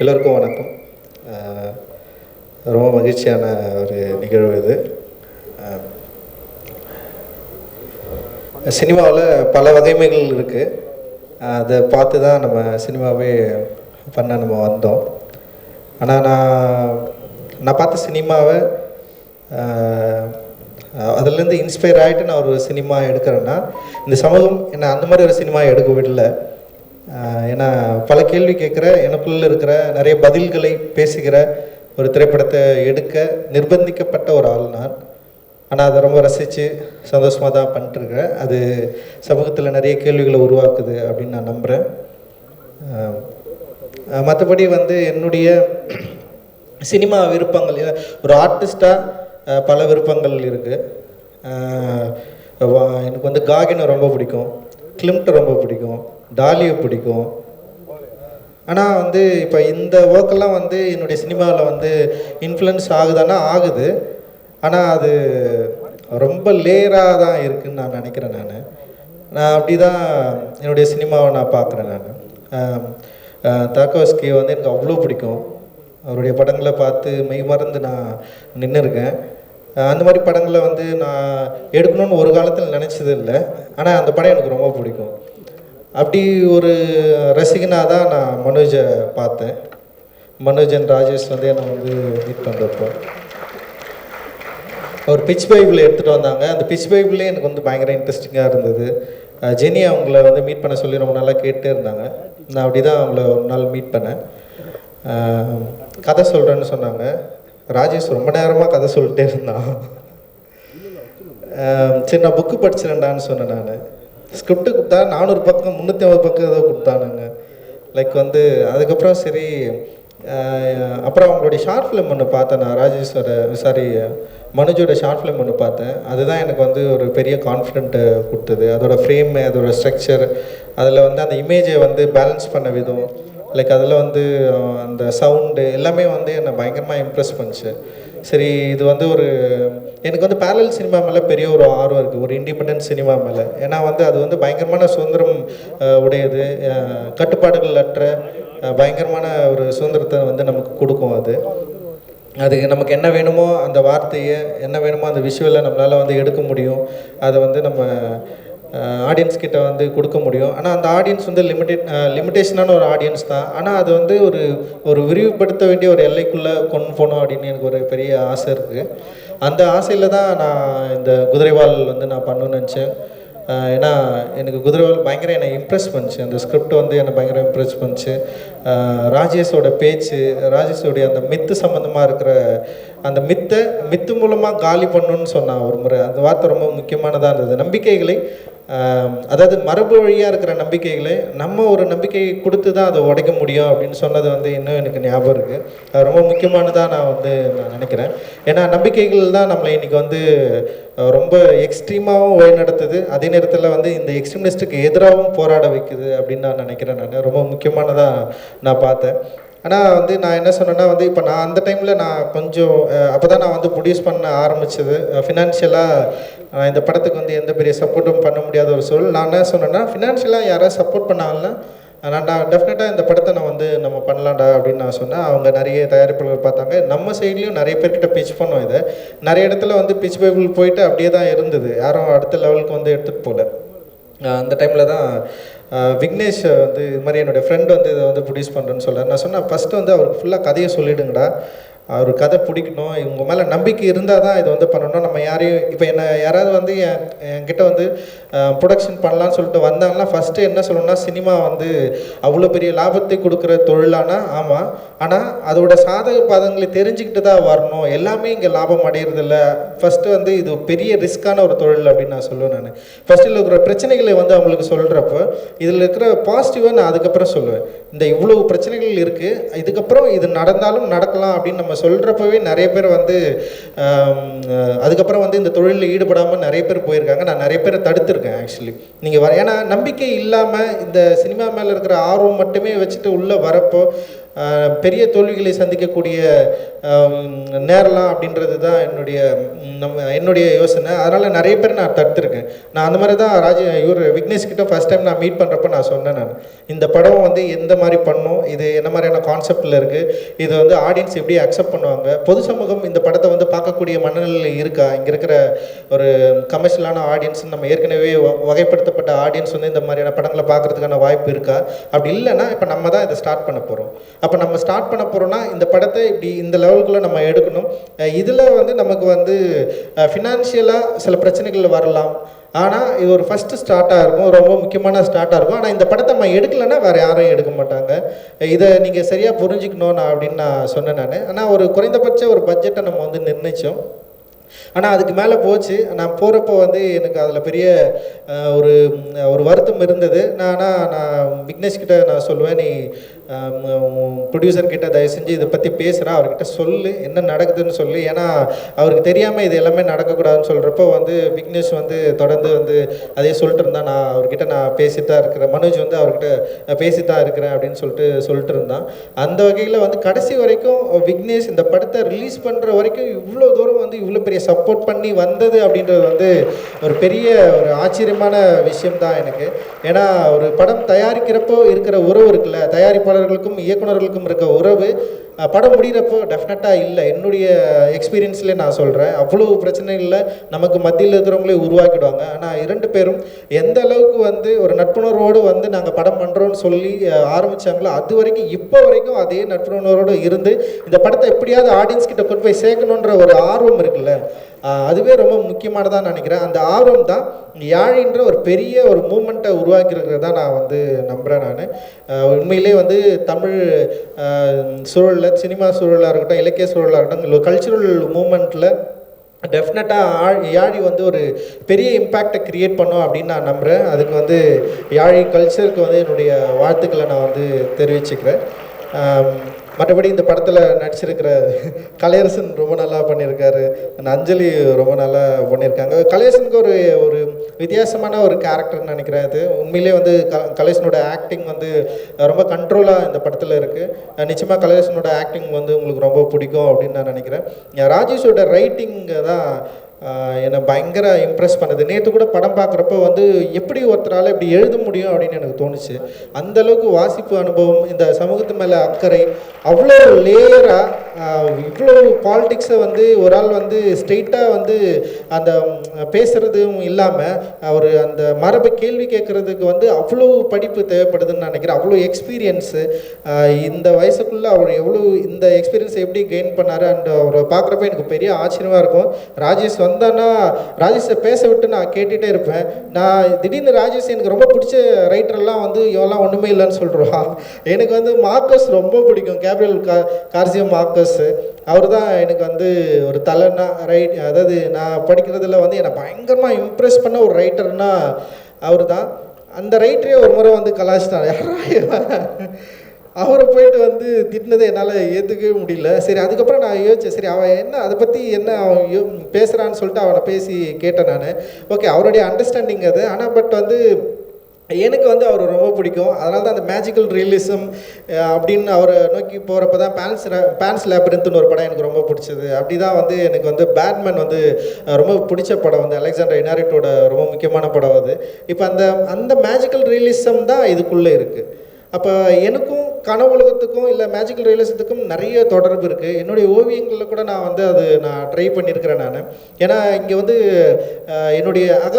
எல்லோருக்கும் வணக்கம். ரொம்ப மகிழ்ச்சியான ஒரு நிகழ்வு இது. சினிமாவில் பல வகைமைகள் இருக்குது அதை பார்த்து தான் நம்ம சினிமாவே பண்ண நம்ம வந்தோம். ஆனால் நான் நான் பார்த்த சினிமாவை அதுலேருந்து இன்ஸ்பயர் ஆகிட்டு நான் ஒரு சினிமா எடுக்கிறேன்னா இந்த சமூகம் என்னை அந்த மாதிரி ஒரு சினிமா எடுக்க விடல. ஏன்னா பல கேள்வி கேட்குற எனக்குள்ள இருக்கிற நிறைய பதில்களை பேசுகிற ஒரு திரைப்படத்தை எடுக்க நிர்பந்திக்கப்பட்ட ஒரு ஆள் நான். ஆனால் அதை ரொம்ப ரசித்து சந்தோஷமாக தான் பண்ணிட்டுருக்கிறேன். அது சமூகத்தில் நிறைய கேள்விகளை உருவாக்குது அப்படின்னு நான் நம்புகிறேன் மற்றபடி வந்து என்னுடைய சினிமா விருப்பங்கள் ஒரு ஆர்டிஸ்டாக பல விருப்பங்கள் இருக்குது எனக்கு வந்து காகினை ரொம்ப பிடிக்கும். கிளிம்ட்டை ரொம்ப பிடிக்கும். டாலியை பிடிக்கும். ஆனால் வந்து இப்போ இந்த ஒர்க்கெல்லாம் வந்து என்னுடைய சினிமாவில் வந்து இன்ஃப்ளூயன்ஸ் ஆகுதானா ஆகுது. ஆனால் அது ரொம்ப லேயராக தான் இருக்குன்னு நான் நினைக்கிறேன் நான். நான் அப்படி தான் என்னுடைய சினிமாவை நான் பார்க்குறேன் நான். தாக்கோஸ்கி வந்து எனக்கு அவ்வளோ பிடிக்கும். அவருடைய படங்களை பார்த்து மெய் மறந்து நான் நின்று இருக்கேன் அந்த மாதிரி படங்களை வந்து நான் எடுக்கணும்னு ஒரு காலத்தில் நினச்சது இல்லை. ஆனால் அந்த படம் எனக்கு ரொம்ப பிடிக்கும். அப்படி ஒரு ரசிகனாக தான் நான் மனோஜை பார்த்தேன். மனோஜன் ராஜேஷ் வந்து என்னை வந்து மீட் பண்ணுறப்போ ஒரு பிச் பைபிள் எடுத்துகிட்டு வந்தாங்க. அந்த பிச் பைபிளே எனக்கு வந்து பயங்கர இன்ட்ரெஸ்டிங்காக இருந்தது. ஜெனி அவங்கள வந்து மீட் பண்ண சொல்லி ரொம்ப நாளாக கேட்டே இருந்தாங்க. நான் அப்படி தான் அவங்கள ஒரு நாள் மீட் பண்ணேன். கதை சொல்கிறேன்னு சொன்னாங்க. ராஜேஷ் ரொம்ப நேரமாக கதை சொல்லிட்டே இருந்தான். சரி நான் புக்கு படிச்சிருந்தான்னு சொன்னேன் நான். ஸ்கிரிப்ட் கொடுத்தா நானூறு பக்கம் முந்நூற்றி ஐம்பது பக்கம் ஏதோ கொடுத்தானுங்க. லைக் வந்து அதுக்கப்புறம் சரி அப்புறம் அவங்களுடைய ஷார்ட் ஃபிலிம் ஒன்று பார்த்தேன் நான் ராஜேஸ்வர சாரி மனுஜோட ஷார்ட் ஃபிலிம் ஒன்று பார்த்தேன். அதுதான் எனக்கு வந்து ஒரு பெரிய கான்ஃபிடென்ட்டை கொடுத்தது. அதோட ஃப்ரேம் அதோட ஸ்ட்ரக்சர் அதில் வந்து அந்த இமேஜை வந்து பேலன்ஸ் பண்ண விதம் லைக் அதில் வந்து அந்த சவுண்டு எல்லாமே வந்து என்னை பயங்கரமாக இம்ப்ரெஸ் பண்ணுச்சு. சரி இது வந்து ஒரு எனக்கு வந்து பேரல் சினிமா மேலே பெரிய ஒரு ஆர்வம் இருக்குது ஒரு இண்டிபெண்டன்ட் சினிமா மேலே. ஏன்னா வந்து அது வந்து பயங்கரமான சுதந்திரம் உடையது. கட்டுப்பாடுகள் அற்ற பயங்கரமான ஒரு சுதந்திரத்தை வந்து நமக்கு கொடுக்கும் அது. அதுக்கு நமக்கு என்ன வேணுமோ அந்த வார்த்தையை என்ன வேணுமோ அந்த விஷுவலை நம்மளால் வந்து எடுக்க முடியும். அதை வந்து நம்ம ஆடியன்ஸ் கிட்ட வந்து கொடுக்க முடியும். ஆனால் அந்த ஆடியன்ஸ் வந்து லிமிடெட் லிமிட்டேஷனான ஒரு ஆடியன்ஸ் தான். ஆனால் அது வந்து ஒரு ஒரு விரிவுபடுத்த வேண்டிய ஒரு எல்லைக்குள்ளே கொண்டு போகணும் அப்படின்னு எனக்கு ஒரு பெரிய ஆசை இருக்குது அந்த ஆசையில் தான் நான் இந்த குதிரைவால் வந்து நான் பண்ணணும்னு நினச்சேன். ஏன்னா எனக்கு குதிரைவால் பயங்கர என்னை இம்ப்ரெஸ் பண்ணுச்சு. அந்த ஸ்கிரிப்ட் வந்து என்னை பயங்கர இம்ப்ரெஸ் பண்ணுச்சு. ராஜேஷோட பேச்சு ராஜேஷோடைய அந்த மித்து சம்மந்தமாக இருக்கிற அந்த மித்தை மித்து மூலமாக காலி பண்ணணும்னு சொன்னான் ஒரு முறை. அந்த வார்த்தை ரொம்ப முக்கியமானதாக இருந்தது. நம்பிக்கைகளை அதாவது மரபு வழியாக இருக்கிற நம்பிக்கைகளை நம்ம ஒரு நம்பிக்கை கொடுத்து தான் அதை உடைக்க முடியும் அப்படின்னு சொன்னது வந்து இன்னும் எனக்கு ஞாபகம் இருக்குது அது ரொம்ப முக்கியமானதாக நான் வந்து நான் நினைக்கிறேன். ஏன்னா நம்பிக்கைகள் தான் நம்மளை இன்றைக்கி வந்து ரொம்ப எக்ஸ்ட்ரீமாகவும் வழிநடத்துது. அதே நேரத்தில் வந்து இந்த எக்ஸ்ட்ரீமிஸ்ட்டுக்கு எதிராகவும் போராட வைக்குது அப்படின்னு நான் நினைக்கிறேன் நான். ரொம்ப முக்கியமானதாக நான் பார்த்தேன். ஆனால் வந்து நான் என்ன சொன்னேன்னா வந்து இப்போ நான் அந்த டைமில் நான் கொஞ்சம் அப்போ தான் நான் வந்து ப்ரொடியூஸ் பண்ண ஆரம்பிச்சது. ஃபினான்ஷியலாக இந்த படத்துக்கு வந்து எந்த பெரிய சப்போர்ட்டும் பண்ண முடியாத ஒரு சூழல். நான் என்ன சொன்னேன்னா ஃபினான்ஷியலாக யாராவது சப்போர்ட் பண்ணாங்கன்னா நான் நான் டெஃபினட்டாக இந்த படத்தை நான் வந்து நம்ம பண்ணலாம்டா அப்படின்னு நான் சொன்னேன். அவங்க நிறைய தயாரிப்பாளர்கள் பார்த்தாங்க. நம்ம சைட்லேயும் நிறைய பேர்கிட்ட பிச் பண்ணோம் இதை. நிறைய இடத்துல வந்து பிச் பைபிள் போயிட்டு அப்படியே தான் இருந்தது. யாரும் அடுத்த லெவலுக்கு வந்து எடுத்துகிட்டு போகல. அந்த டைமில் தான் விக்னேஷ் வந்து இது மாதிரி என்னுடைய ஃப்ரெண்ட் வந்து இதை வந்து ப்ரொடியூஸ் பண்ணுறேன்னு சொல்ல நான் சொன்னேன் ஃபஸ்ட்டு வந்து அவருக்கு ஃபுல்லாக கதையை சொல்லிவிடுங்கடா அவர் கதை பிடிக்கணும். இவங்க மேலே நம்பிக்கை இருந்தால் தான் இதை வந்து பண்ணணும். நம்ம யாரையும் இப்போ என்ன யாராவது வந்து என் என்கிட்ட வந்து ப்ரொடக்ஷன் பண்ணலாம்னு சொல்லிட்டு வந்தாங்கன்னா ஃபஸ்ட்டு என்ன சொல்லணும்னா சினிமா வந்து அவ்வளோ பெரிய லாபத்தை கொடுக்குற தொழிலானா ஆமாம் ஆனால் அதோட சாதக பாதங்களை தெரிஞ்சுக்கிட்டு தான் வரணும். எல்லாமே இங்கே லாபம் அடையிறதில்ல. ஃபஸ்ட்டு வந்து இது பெரிய ரிஸ்க்கான ஒரு தொழில் அப்படின்னு நான் சொல்லுவேன் நான். ஃபஸ்ட்டில் இருக்கிற பிரச்சனைகளை வந்து அவங்களுக்கு சொல்கிறப்போ இதில் இருக்கிற பாசிட்டிவாக நான் அதுக்கப்புறம் சொல்லுவேன். இந்த இவ்வளவு பிரச்சனைகள் இருக்குது இதுக்கப்புறம் இது நடந்தாலும் நடக்கலாம் அப்படின்னு நம்ம சொல்கிறப்பவே நிறைய பேர் வந்து அதுக்கப்புறம் வந்து இந்த தொழிலில் ஈடுபடாமல் நிறைய பேர் போயிருக்காங்க. நான் நிறைய பேரை தடுத்திருக்கேன் ஆக்சுவலி நீங்கள் வர ஏன்னா நம்பிக்கை இல்லாமல் இந்த சினிமா மேலே இருக்கிற ஆர்வம் மட்டுமே வச்சுட்டு உள்ளே வரப்போ பெரிய தோல்விகளை சந்திக்கக்கூடிய நேரலாம் அப்படின்றது தான் என்னுடைய நம்ம என்னுடைய யோசனை. அதனால் நிறைய பேர் நான் தடுத்துருக்கேன். நான் அந்த மாதிரி தான் ராஜ இவர் விக்னேஷ் கிட்ட ஃபஸ்ட் டைம் நான் மீட் பண்ணுறப்ப நான் சொன்னேன் நான். இந்த படம் வந்து எந்த மாதிரி பண்ணும்? இது என்ன மாதிரியான கான்செப்டில் இருக்குது இது வந்து ஆடியன்ஸ் எப்படி அக்செப்ட் பண்ணுவாங்க? பொது சமூகம் இந்த படத்தை வந்து பார்க்கக்கூடிய மனநிலையில் இருக்கா? இங்கே இருக்கிற ஒரு கமர்ஷியலான ஆடியன்ஸ் நம்ம ஏற்கனவே வ- வகைப்படுத்தப்பட்ட ஆடியன்ஸ் வந்து இந்த மாதிரியான படங்களை பார்க்கறதுக்கான வாய்ப்பு இருக்கா? அப்படி இல்லைன்னா இப்போ நம்ம தான் இதை ஸ்டார்ட் பண்ண போகிறோம் அப்போ நம்ம ஸ்டார்ட் பண்ண போகிறோம்னா இந்த படத்தை இப்படி இந்த லெவலுக்குள்ளே நம்ம எடுக்கணும். இதில் வந்து நமக்கு வந்து ஃபினான்ஷியலாக சில பிரச்சனைகள் வரலாம். ஆனால் இது ஒரு ஃபஸ்ட்டு ஸ்டார்ட்டாக இருக்கும். ரொம்ப முக்கியமான ஸ்டார்ட்டாக இருக்கும். ஆனால் இந்த படத்தை நம்ம எடுக்கலைன்னா வேறு யாரும் எடுக்க மாட்டாங்க. இதை நீங்கள் சரியாக புரிஞ்சுக்கணும் நான் அப்படின்னு நான் சொன்னேன் நான். ஆனால் ஒரு குறைந்தபட்ச ஒரு பட்ஜெட்டை நம்ம வந்து நிர்ணயித்தோம் ஆனால் அதுக்கு மேலே போச்சு. நான் போகிறப்போ வந்து எனக்கு அதில் பெரிய ஒரு ஒரு வருத்தம் இருந்தது. நான் ஆனால் நான் விக்னேஷ் கிட்ட நான் சொல்லுவேன் நீ ப்ரொடியூசர் கிட்ட தயவு செஞ்சு இதை பற்றி பேசுகிறா அவர்கிட்ட சொல்லு என்ன நடக்குதுன்னு சொல்லு. ஏன்னா அவருக்கு தெரியாமல் இது எல்லாமே நடக்கக்கூடாதுன்னு சொல்கிறப்போ வந்து விக்னேஷ் வந்து தொடர்ந்து வந்து அதே சொல்லிட்டு இருந்தான். நான் அவர்கிட்ட நான் பேசிட்டு தான் இருக்கிறேன். மனோஜ் வந்து அவர்கிட்ட பேசிட்டு தான் இருக்கிறேன் அப்படின்னு சொல்லிட்டு சொல்லிட்டு இருந்தான். அந்த வகையில் வந்து கடைசி வரைக்கும் விக்னேஷ் இந்த படத்தை ரிலீஸ் பண்ணுற வரைக்கும் இவ்வளோ தூரம் வந்து இவ்வளோ பெரிய சப்போர்ட் பண்ணி வந்தது அப்படின்றது வந்து ஒரு பெரிய ஒரு ஆச்சரியமான விஷயம் தான் எனக்கு. ஏன்னா ஒரு படம் தயாரிக்கிறப்போ இருக்கிற உறவு இருக்குல்ல தயாரிப்பாளர்களுக்கும் இயக்குனர்களுக்கும் இருக்க உறவு படம் முடிகிறப்போ டெஃபினட்டாக இல்லை. என்னுடைய எக்ஸ்பீரியன்ஸ்லேயே நான் சொல்கிறேன் அவ்வளோ பிரச்சனைகளில் நமக்கு மத்தியில் இருக்கிறவங்களே உருவாக்கிடுவாங்க. ஆனால் இரண்டு பேரும் எந்த அளவுக்கு வந்து ஒரு நட்புணர்வோடு வந்து நாங்கள் படம் பண்ணுறோன்னு சொல்லி ஆரம்பித்தாங்களோ அது வரைக்கும் இப்போ வரைக்கும் அதே நட்புணர்வோடு இருந்து இந்த படத்தை எப்படியாவது ஆடியன்ஸ் கிட்ட கொண்டு போய் சேர்க்கணுன்ற ஒரு ஆர்வம் இருக்குல்ல. அதுவே ரொம்ப முக்கியமானதாக நினைக்கிறேன். அந்த ஆர்வம் தான் யாழின்ற ஒரு பெரிய ஒரு மூமெண்ட்டை உருவாக்கியிருக்கிறதா நான் வந்து நம்புகிறேன் நான். உண்மையிலே வந்து தமிழ் சூழலில் சினிமா சூழலாக இருக்கட்டும் இலக்கிய சூழலாக இருக்கட்டும் கல்ச்சுரல் மூமெண்ட்டில் டெஃபினட்டாக யாழி வந்து ஒரு பெரிய இம்பேக்டை க்ரியேட் பண்ணோம் அப்படின்னு நான் நம்புகிறேன் அதுக்கு வந்து யாழி கல்ச்சருக்கு வந்து என்னுடைய வாழ்த்துக்களை நான் வந்து தெரிவிச்சுக்கிறேன். மற்றபடி இந்த படத்தில் நடிச்சிருக்கிற கலையரசன் ரொம்ப நல்லா பண்ணியிருக்காரு. அஞ்சலி ரொம்ப நல்லா பண்ணியிருக்காங்க. கலையரசனுக்கு ஒரு ஒரு வித்தியாசமான ஒரு கேரக்டர்னு நினைக்கிறேன் அது. உண்மையிலே வந்து க கலேசனோட ஆக்டிங் வந்து ரொம்ப கண்ட்ரோலாக இந்த படத்தில் இருக்குது நிச்சயமாக கலையரசனோட ஆக்டிங் வந்து உங்களுக்கு ரொம்ப பிடிக்கும் அப்படின்னு நான் நினைக்கிறேன். ராஜேஷோட ரைட்டிங் தான் என்னை பயங்கர இம்ப்ரெஸ் பண்ணுது. நேற்று கூட படம் பார்க்குறப்ப வந்து எப்படி ஒருத்தரால் இப்படி எழுத முடியும் அப்படின்னு எனக்கு தோணுச்சு. அந்தளவுக்கு வாசிப்பு அனுபவம் இந்த சமூகத்து மேலே அக்கறை அவ்வளோ லேயராக இவ்வளோ பாலிட்டிக்ஸை வந்து ஒரு ஆள் வந்து ஸ்ட்ரெயிட்டாக வந்து அந்த பேசுகிறதும் இல்லாமல் அவர் அந்த மரபை கேள்வி கேட்குறதுக்கு வந்து அவ்வளோ படிப்பு தேவைப்படுதுன்னு நினைக்கிறேன். அவ்வளோ எக்ஸ்பீரியன்ஸு இந்த வயசுக்குள்ளே அவர் எவ்வளோ இந்த எக்ஸ்பீரியன்ஸை எப்படி கெயின் பண்ணார் அண்ட் அவரை பார்க்குறப்ப எனக்கு பெரிய ஆச்சரியமாக இருக்கும். ராஜேஷ் வந்தான்னா ராஜேஷை பேச விட்டு நான் கேட்டுகிட்டே இருப்பேன். நான் திடீர்னு ராஜேஷ் எனக்கு ரொம்ப பிடிச்ச ரைட்டர்லாம் வந்து இவெல்லாம் ஒன்றுமே இல்லைன்னு சொல்கிறான் எனக்கு வந்து மார்க்கஸ் ரொம்ப பிடிக்கும். கேப்ரியல் கா கார்சியோ மார்க்கஸ் அவர் தான் எனக்கு வந்து ஒரு தலைனா ரைட் அதாவது நான் படிக்கிறதுல வந்து என்னை பயங்கரமாக இம்ப்ரெஸ் பண்ண ஒரு ரைட்டர்னா அவர் தான் அந்த ரைட்டரே ஒரு முறை வந்து கலாச்சிட்டார் யாரா அவரை போயிட்டு வந்து திட்டினதை என்னால் ஏற்றுக்கவே முடியல. சரி அதுக்கப்புறம் நான் யோசித்தேன் சரி அவன் என்ன அதை பற்றி என்ன அவன் யோ பேசுகிறான்னு சொல்லிட்டு அவனை பேசி கேட்டேன் நான். ஓகே அவருடைய அண்டர்ஸ்டாண்டிங் அது. ஆனால் பட் வந்து எனக்கு வந்து அவர் ரொம்ப பிடிக்கும். அதனால தான் அந்த மேஜிக்கல் ரியலிசம் அப்படின்னு அவரை நோக்கி போகிறப்ப தான் பேன்ஸ் பேன்ஸ் லேப்ரின்த்னு ஒரு படம் எனக்கு ரொம்ப பிடிச்சது. அப்படி தான் வந்து எனக்கு வந்து பேட்மேன் வந்து ரொம்ப பிடிச்ச படம் வந்து அலெக்சாண்டர் இனாரிட்டோட ரொம்ப முக்கியமான படம் அது. இப்போ அந்த அந்த மேஜிக்கல் ரியலிசம் தான் இதுக்குள்ளே இருக்குது அப்போ எனக்கும் கனவு உலகத்துக்கும் இல்லை மேஜிக்கல் ரியலிசத்துக்கும் நிறைய தொடர்பு இருக்குது என்னுடைய ஓவியங்களில் கூட நான் வந்து அது நான் ட்ரை பண்ணியிருக்கிறேன் நான். ஏன்னா இங்கே வந்து என்னுடைய அக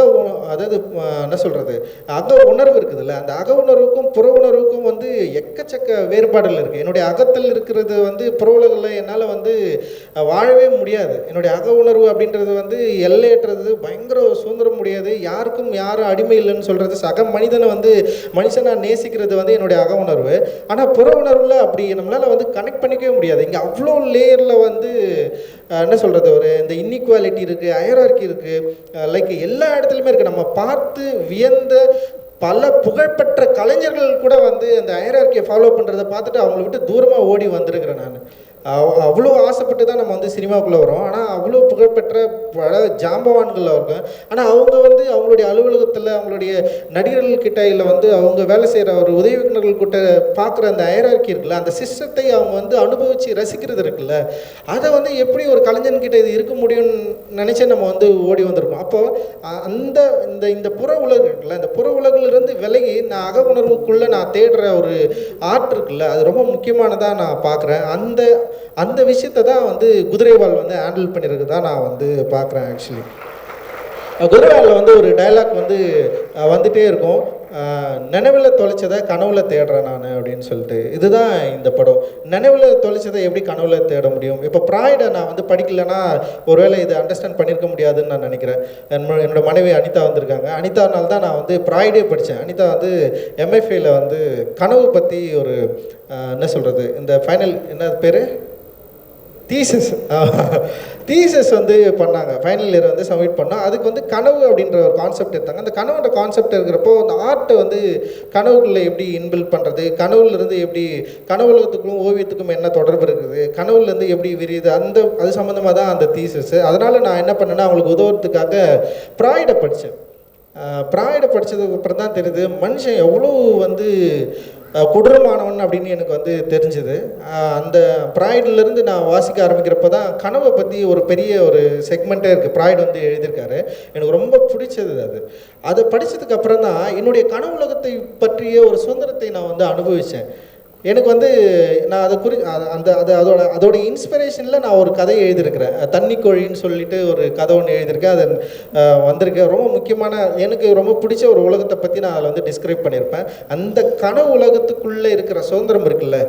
அதாவது என்ன சொல்கிறது அக உணர்வு இருக்குதுல்ல அந்த அக உணர்வுக்கும் புற உணர்வுக்கும் வந்து எக்கச்சக்க வேறுபாடுகள் இருக்குது என்னுடைய அகத்தில் இருக்கிறது வந்து புற உலகில் என்னால் வந்து வாழவே முடியாது. என்னுடைய அக உணர்வு அப்படின்றது வந்து எல்லையற்றது பயங்கர சுதந்திரம் முடியாது யாருக்கும் யாரும் அடிமை இல்லைன்னு சொல்கிறது சக மனிதனை வந்து மனுஷனாக நேசிக்கிறது வந்து என்னுடைய அக உணர்வு. ஆனால் புற உணர்வில் அப்படி நம்மளால் வந்து கனெக்ட் பண்ணிக்கவே முடியாது. இங்கே அவ்வளோ லேயரில் வந்து என்ன சொல்கிறது ஒரு இந்த இன்இக்வாலிட்டி இருக்குது அயரார்கி இருக்குது லைக் எல்லா இடத்துலையுமே இருக்குது நம்ம பார்த்து வியந்த பல புகழ்பெற்ற கலைஞர்கள் கூட வந்து அந்த அயரார்கியை ஃபாலோ பண்ணுறதை பார்த்துட்டு அவங்கள விட்டு தூரமாக ஓடி வந்திருக்கிறேன் நான். அவ்வளோ ஆசைப்பட்டு தான் நம்ம வந்து சினிமாவுக்குள்ளே வரோம். ஆனால் அவ்வளோ புகழ்பெற்ற பல ஜாம்பவான்கள் அவங்க ஆனால் அவங்க வந்து அவங்களுடைய அலுவலகத்தில் அவங்களுடைய நடிகர்கள் கிட்ட இல்லை வந்து அவங்க வேலை செய்கிற ஒரு உதவி இயக்குனர்கள் கிட்ட பார்க்குற அந்த அயராக்கி இருக்குல்ல அந்த சிஸ்டத்தை அவங்க வந்து அனுபவித்து ரசிக்கிறது இருக்குல்ல அதை வந்து எப்படி ஒரு கலைஞன்கிட்ட இது இருக்க முடியும்னு நினச்சி நம்ம வந்து ஓடி வந்திருக்கோம். அப்போ அ- அந்த இந்த இந்த புற உலகு இருக்குல்ல இந்த புற உலகிலிருந்து விலகி நான் அக உணர்வுக்குள்ளே நான் தேடுற ஒரு ஆர்ட் இருக்குல்ல அது ரொம்ப முக்கியமானதாக நான் பார்க்குறேன் அந்த அந்த விஷயத்தை தான் வந்து குதிரைவால் வந்து ஹேண்டில் பண்ணியிருக்குதா நான் வந்து பார்க்குறேன் ஆக்சுவலி குதிரைவாலில் வந்து ஒரு டயலாக் வந்து வந்துகிட்டே இருக்கும். நினைவில் தொலைச்சதை கனவுல தேடுறேன் நான் அப்படின்னு சொல்லிட்டு. இதுதான் இந்த படம். நினைவில் தொலைச்சதை எப்படி கனவுல தேட முடியும்? இப்போ ப்ராய்டை நான் வந்து படிக்கலைன்னா ஒருவேளை இதை அண்டர்ஸ்டாண்ட் பண்ணியிருக்க முடியாதுன்னு நான் நினைக்கிறேன். என்னோட மனைவி அனிதா வந்திருக்காங்க. அனிதானால் தான் நான் வந்து ப்ராய்டே படித்தேன் அனிதா வந்து எம்எஃப்ஏல வந்து கனவு பற்றி ஒரு என்ன சொல்கிறது இந்த ஃபைனல் என்ன பேர்? தீசஸ் தீசஸ் வந்து பண்ணாங்க. ஃபைனல் இயர் வந்து சப்மிட் பண்ணோம். அதுக்கு வந்து கனவு அப்படின்ற ஒரு கான்செப்ட் எடுத்தாங்க. அந்த கனவோட கான்செப்ட் இருக்கிறப்போ அந்த ஆர்ட்டை வந்து கனவுக்குள்ளே எப்படி இன்பில்ட் பண்ணுறது கனவுலேருந்து எப்படி கனவுலகத்துக்கும் ஓவியத்துக்கும் என்ன தொடர்பு இருக்குது? கனவுலேருந்து எப்படி விரியுது? அந்த அது சம்மந்தமாக தான் அந்த தீசஸ் அதனால் நான் என்ன பண்ணேன்னா அவங்களுக்கு உதவுறதுக்காக ப்ராய்டை படித்தேன் ப்ராய்டை படித்ததுக்கு அப்புறம் தான் தெரியுது மனுஷன் எவ்வளோ வந்து கொடூரமானவன் அப்படின்னு எனக்கு வந்து தெரிஞ்சுது. அந்த ப்ராய்டிலேருந்து நான் வாசிக்க ஆரம்பிக்கிறப்ப தான் கனவை பற்றி ஒரு பெரிய ஒரு செக்மெண்ட்டே இருக்குது ப்ராய்டு வந்து எழுதியிருக்காரு. எனக்கு ரொம்ப பிடிச்சது அது. அதை படித்ததுக்கப்புறம் தான் என்னுடைய கனவுலகத்தை பற்றிய ஒரு சுதந்திரத்தை நான் வந்து அனுபவித்தேன் எனக்கு வந்து நான் அதை குறி அந்த அது அதோட அதோட இன்ஸ்பிரேஷனில் நான் ஒரு கதை எழுதியிருக்கிறேன். தண்ணி கோழின்னு சொல்லிட்டு ஒரு கதை ஒன்று எழுதியிருக்கேன். அது வந்திருக்கேன் வந்திருக்கு. ரொம்ப முக்கியமான எனக்கு ரொம்ப பிடிச்ச ஒரு உலகத்தை பற்றி நான் அதில் வந்து டிஸ்கிரைப் பண்ணியிருப்பேன். அந்த கனவு உலகத்துக்குள்ளே இருக்கிற சுதந்திரம் இருக்குல்ல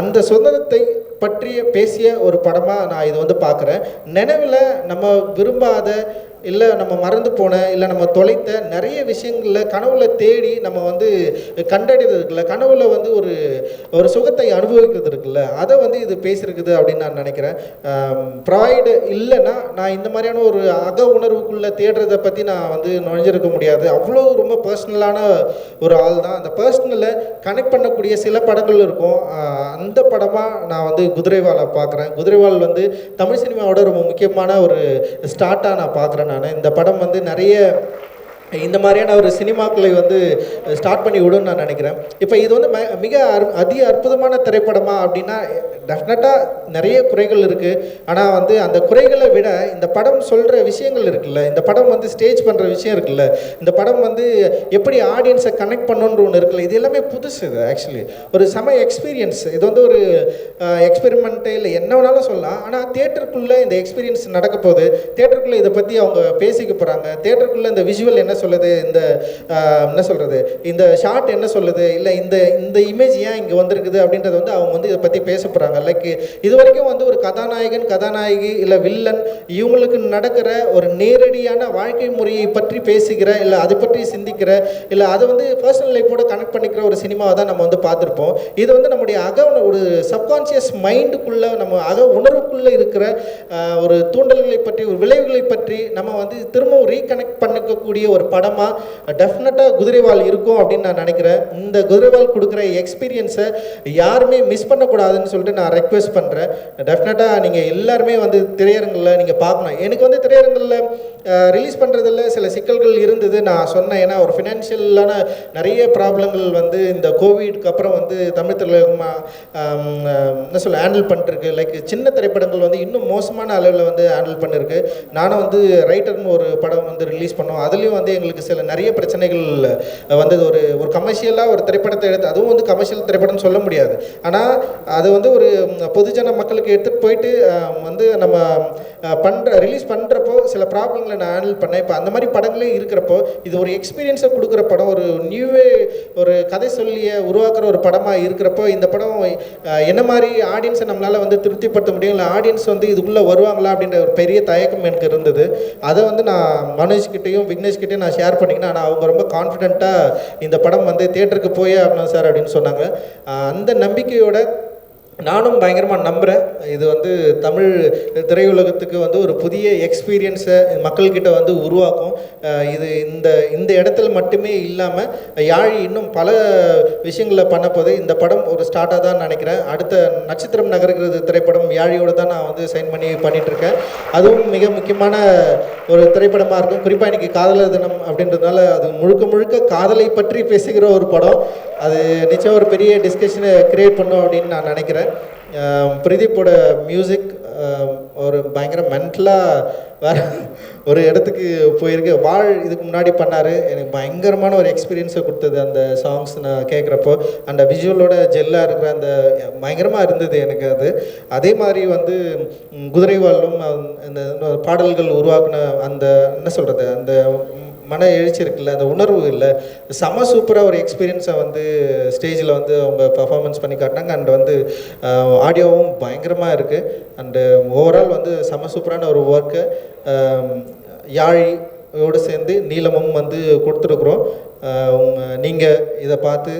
அந்த சுதந்திரத்தை பற்றிய பேசிய ஒரு படமாக நான் இது வந்து பார்க்குறேன். நினைவில் நம்ம விரும்பாத இல்லை நம்ம மறந்து போன இல்லை நம்ம தொலைத்த நிறைய விஷயங்களில் கனவுல தேடி நம்ம வந்து கண்டறியது இருக்குல்ல கனவுல வந்து ஒரு ஒரு சுகத்தை அனுபவிக்கிறது இருக்குல்ல அதை வந்து இது பேசியிருக்குது அப்படின்னு நான் நினைக்கிறேன். ப்ராய்டு இல்லைன்னா நான் இந்த மாதிரியான ஒரு அக உணர்வுக்குள்ளே தேடுறதை பற்றி நான் வந்து நுழைஞ்சிருக்க முடியாது. அவ்வளோ ரொம்ப பர்சனலான ஒரு ஆள் தான் அந்த பர்சனலை கனெக்ட் பண்ணக்கூடிய சில படங்கள் இருக்கும். அந்த படமாக நான் வந்து குதிரைவாலை பார்க்குறேன். குதிரைவால் வந்து தமிழ் சினிமாவோட ரொம்ப முக்கியமான ஒரு ஸ்டார்ட்டாக நான் பார்க்குறேன் நான். இந்த படம் வந்து நிறைய இந்த மாதிரியான ஒரு சினிமாக்களை வந்து ஸ்டார்ட் பண்ணி விடுன்னு நான் நினைக்கிறேன். இப்போ இது வந்து மிக அரு அதி அற்புதமான திரைப்படமா அப்படின்னா டெஃபினட்டாக நிறைய குறைகள் இருக்குது ஆனால் வந்து அந்த குறைகளை விட இந்த படம் சொல்கிற விஷயங்கள் இருக்குல்ல இந்த படம் வந்து ஸ்டேஜ் பண்ணுற விஷயம் இருக்குல்ல இந்த படம் வந்து எப்படி ஆடியன்ஸை கனெக்ட் பண்ணணுன்ற ஒன்று இருக்குல்ல இது எல்லாமே புதுசு இது ஆக்சுவலி ஒரு செம எக்ஸ்பீரியன்ஸ் இது வந்து ஒரு எக்ஸ்பெரிமெண்ட்டு இல்லை என்ன வேணாலும் சொல்லலாம். ஆனால் தேட்டருக்குள்ளே இந்த எக்ஸ்பீரியன்ஸ் நடக்க போகுது. தேட்டருக்குள்ளே இதை பற்றி அவங்க பேசிக்க போகிறாங்க தேட்டருக்குள்ளே இந்த விஷுவல் என்ன சொல்லுது இந்த என்ன சொல்கிறது இந்த ஷார்ட் என்ன சொல்லுது இல்லை இந்த இந்த இமேஜ் ஏன் இங்கே வந்திருக்குது அப்படின்றத வந்து அவங்க வந்து இதை பற்றி பேச போகிறாங்க லைக் இது வரைக்கும் வந்து ஒரு கதாநாயகன் கதாநாயகி இல்லை வில்லன் இவங்களுக்கு நடக்கிற ஒரு நேரடியான வாழ்க்கை முறையை பற்றி பேசுகிற இல்லை அதை பற்றி சிந்திக்கிற இல்லை அதை வந்து பர்சனல் லைஃபோட கனெக்ட் பண்ணிக்கிற ஒரு சினிமாவை தான் நம்ம வந்து பார்த்துருப்போம். இது வந்து நம்முடைய அக ஒரு சப்கான்சியஸ் மைண்டுக்குள்ளே நம்ம அக உணர்வுக்குள்ளே இருக்கிற ஒரு தூண்டல்களை பற்றி ஒரு விளைவுகளை பற்றி நம்ம வந்து திரும்பவும் ரீகனெக்ட் பண்ணிக்கக்கூடிய ஒரு படமாக டெஃபினட்டாக குதிரைவால் இருக்கும் அப்படின்னு நான் நினைக்கிறேன். இந்த குதிரைவால் கொடுக்குற எக்ஸ்பீரியன்ஸை யாருமே மிஸ் பண்ணக்கூடாதுன்னு சொல்லிட்டு நான் ரெக்வெஸ்ட் பண்ணுறேன் டெஃபினட்டாக நீங்கள் எல்லாருமே வந்து திரையரங்கில் நீங்கள் பார்க்கணும். எனக்கு வந்து திரையரங்கில் ரிலீஸ் பண்ணுறதுல சில சிக்கல்கள் இருந்தது. நான் சொன்னேன். ஏன்னா ஒரு ஃபினான்ஷியலான நிறைய ப்ராப்ளங்கள் வந்து இந்த கோவிட்க்கு அப்புறம் வந்து தமிழ் திரையுலகமாக என்ன சொல்ல ஹேண்டில் பண்ணிருக்கு. லைக் சின்ன திரைப்படங்கள் வந்து இன்னும் மோசமான அளவில் வந்து ஹேண்டில் பண்ணியிருக்கு நானும் வந்து ரைட்டர்னு ஒரு படம் வந்து ரிலீஸ் பண்ணோம். அதுலேயும் வந்து எங்களுக்கு சில நிறைய பிரச்சனைகள் வந்தது. ஒரு ஒரு கமர்ஷியலாக ஒரு திரைப்படத்தை எடுத்து அதுவும் வந்து கமர்ஷியல் திரைப்படம்னு சொல்ல முடியாது. ஆனால் அது வந்து ஒரு பொதுஜன மக்களுக்கு எடுத்துகிட்டு போயிட்டு வந்து நம்ம பண்ணுற ரிலீஸ் பண்ணுறப்போ சில ப்ராப்ளங்களை நான் ஹேண்டில் பண்ணேன். இப்போ அந்த மாதிரி படங்களே இருக்கிறப்போ இது ஒரு எக்ஸ்பீரியன்ஸை கொடுக்குற படம் ஒரு நியூவே ஒரு கதை சொல்லிய உருவாக்குற ஒரு படமாக இருக்கிறப்போ இந்த படம் என்ன மாதிரி ஆடியன்ஸை நம்மளால் வந்து திருப்திப்படுத்த முடியும்? இல்லை ஆடியன்ஸ் வந்து இதுக்குள்ளே வருவாங்களா? அப்படின்ற ஒரு பெரிய தயக்கம் எனக்கு இருந்தது. அதை வந்து நான் மனோஜ்கிட்டையும் விக்னேஷ்கிட்டையும் நான் ஷேர் பண்ணிக்கினேன். ஆனால் அவங்க ரொம்ப கான்ஃபிடென்ட்டாக இந்த படம் வந்து தேட்டருக்கு போயே ஆகணும் சார் அப்படின்னு சொன்னாங்க. அந்த நம்பிக்கையோட நானும் பயங்கரமாக நம்புகிறேன் இது வந்து தமிழ் திரையுலகத்துக்கு வந்து ஒரு புதிய எக்ஸ்பீரியன்ஸை மக்கள்கிட்ட வந்து உருவாக்கும். இது இந்த இந்த இடத்துல மட்டுமே இல்லாமல் யாழி இன்னும் பல விஷயங்களை பண்ண இந்த படம் ஒரு ஸ்டார்ட்டாக தான் நினைக்கிறேன். அடுத்த நட்சத்திரம் நகர்கிறது திரைப்படம் யாழியோடு தான் நான் வந்து சைன் பண்ணி பண்ணிகிட்ருக்கேன் அதுவும் மிக முக்கியமான ஒரு திரைப்படமாக இருக்கும். குறிப்பாக இன்னைக்கு காதலர் தினம் அப்படின்றதுனால அது முழுக்க முழுக்க காதலை பற்றி பேசுகிற ஒரு படம். அது நிச்சயம் ஒரு பெரிய டிஸ்கஷனை க்ரியேட் பண்ணும் அப்படின்னு நான் நினைக்கிறேன். பிரதீப்போட மியூசிக் ஒரு பயங்கர மென்டலாக வேற ஒரு இடத்துக்கு போயிருக்கு. வாழ் இதுக்கு முன்னாடி பண்ணார். எனக்கு பயங்கரமான ஒரு எக்ஸ்பீரியன்ஸை கொடுத்தது அந்த சாங்ஸ் நான் கேட்குறப்போ. அந்த விஜுவலோட ஜெல்லாக இருக்கிற அந்த பயங்கரமாக இருந்தது எனக்கு அது. அதே மாதிரி வந்து குதிரைவாலும் அந்த அந்த பாடல்கள் உருவாக்குன அந்த என்ன சொல்கிறது அந்த மன எழுச்சி இருக்குல்ல அந்த உணர்வு இல்லை. செம சூப்பராக ஒரு எக்ஸ்பீரியன்ஸை வந்து ஸ்டேஜில் வந்து அவங்க பர்ஃபார்மன்ஸ் பண்ணி காட்டினாங்க. அண்ட் வந்து ஆடியோவும் பயங்கரமாக இருக்குது அண்டு ஓவரால் வந்து செம சூப்பரான ஒரு ஒர்க்கு யாழியோடு சேர்ந்து நீளமும் வந்து கொடுத்துருக்குறோம். நீங்கள் இதை பார்த்து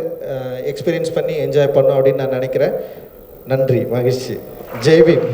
எக்ஸ்பீரியன்ஸ் பண்ணி என்ஜாய் பண்ணும் அப்படின்னு நான் நினைக்கிறேன். நன்றி மகிழ்ச்சி. ஜெய்பீம்.